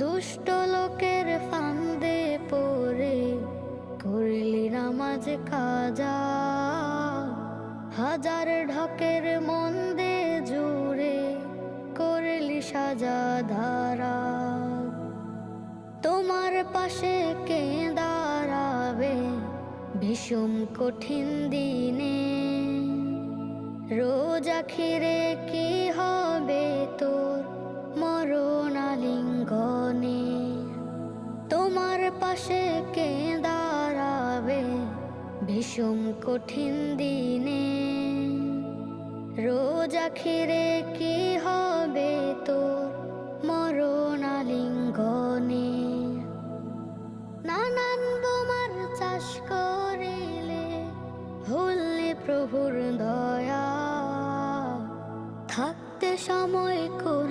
দুষ্ট লোকের ফান্দে পড়ে, করলি নামাজ কাজা হাজার ঢকের মন্দে জুড়ে, করলি সাজা ধারা। তোমার পাশে কে দাঁড়াবে ভীষণ কঠিন দিনে? রোজ আখিরে কি পাশে কে দাঁড়াবে ভীষণ কঠিন দিনে। রোজ আখিরে কি হবে তোর মরণালিঙ্গনে? নানান বোমার চাষ করিলে ভুললে প্রভুর দয়া। থাকতে সময় কোন